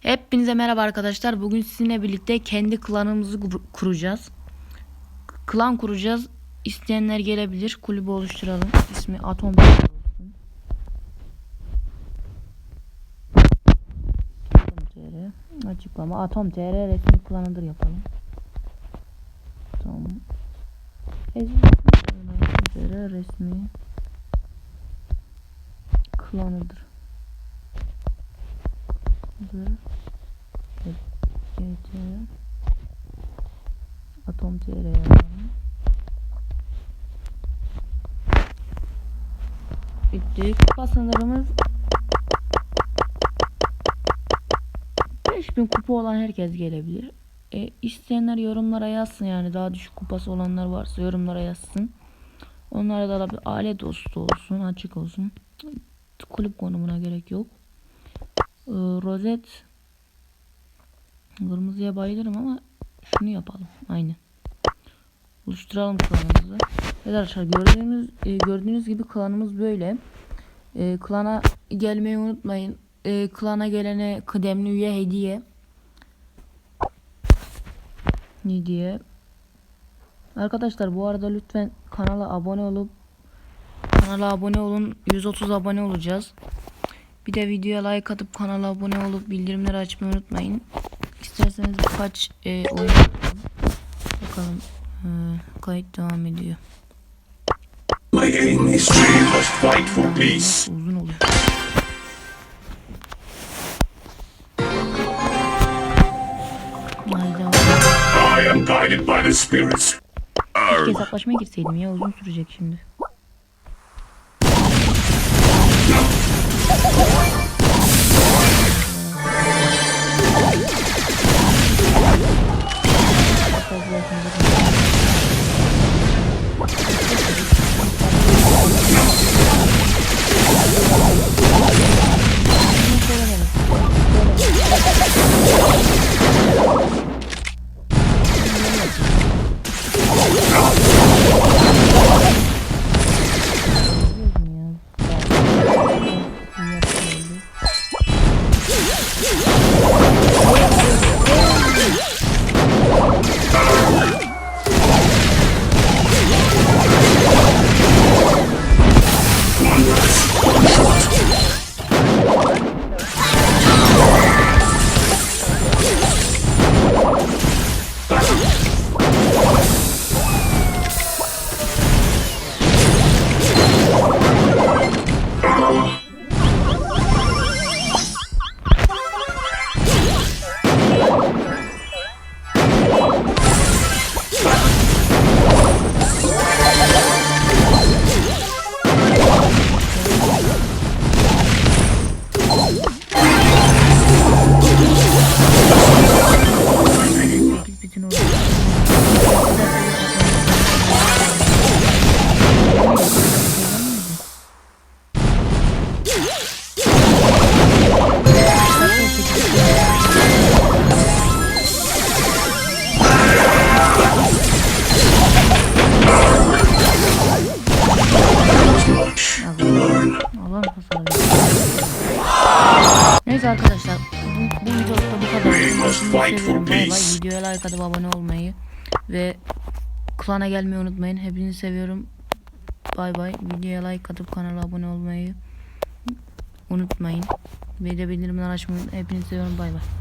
Hepinize merhaba arkadaşlar. Bugün sizinle birlikte kendi klanımızı kur- kuracağız. Klan kuracağız. İsteyenler gelebilir. Kulübü oluşturalım. İsmi Atom. Atom. Açıklama. Atom TR resmi klanıdır yapalım. Tamam. Atom TR resmi klanıdır. Dır. GT Atom TR yazalım. Bitti. Kupa sınırımız 5000 kupa olan herkes gelebilir. E, isteyenler yorumlara yazsın yani daha düşük kupası olanlar varsa yorumlara yazsın. Onlara da bir aile dostu olsun, açık olsun. Kulüp konumuna gerek yok. Ee, rozet kırmızıya bayılırım ama şunu yapalım. Aynen. Oluşturalım klanımızı. Evet arkadaşlar gördüğünüz e, gördüğünüz gibi klanımız böyle. E, klana gelmeyi unutmayın. E, klana gelene kıdemli üye hediye. Hediye. Arkadaşlar bu arada lütfen kanala abone olup kanala abone olun. 130 abone olacağız. Bir de videoya like atıp kanala abone olup bildirimleri açmayı unutmayın. İsterseniz birkaç e, oyun. Bakalım. E, kayıt devam ediyor. Uzun oluyor. I am guided by the spirits. Keşke hesaplaşmaya girseydim ya uzun sürecek şimdi. Shot. Allah'ım hasarı. Neyse arkadaşlar bu, bu videoda bu kadar. Seviyorum. Bay bay. peace. Videoya like atıp abone olmayı ve klana gelmeyi unutmayın. Hepinizi seviyorum. Bay bay. Videoya like atıp kanala abone olmayı unutmayın. Ve de bildirimleri açmayı unutmayın. Hepinizi seviyorum. Bay bay.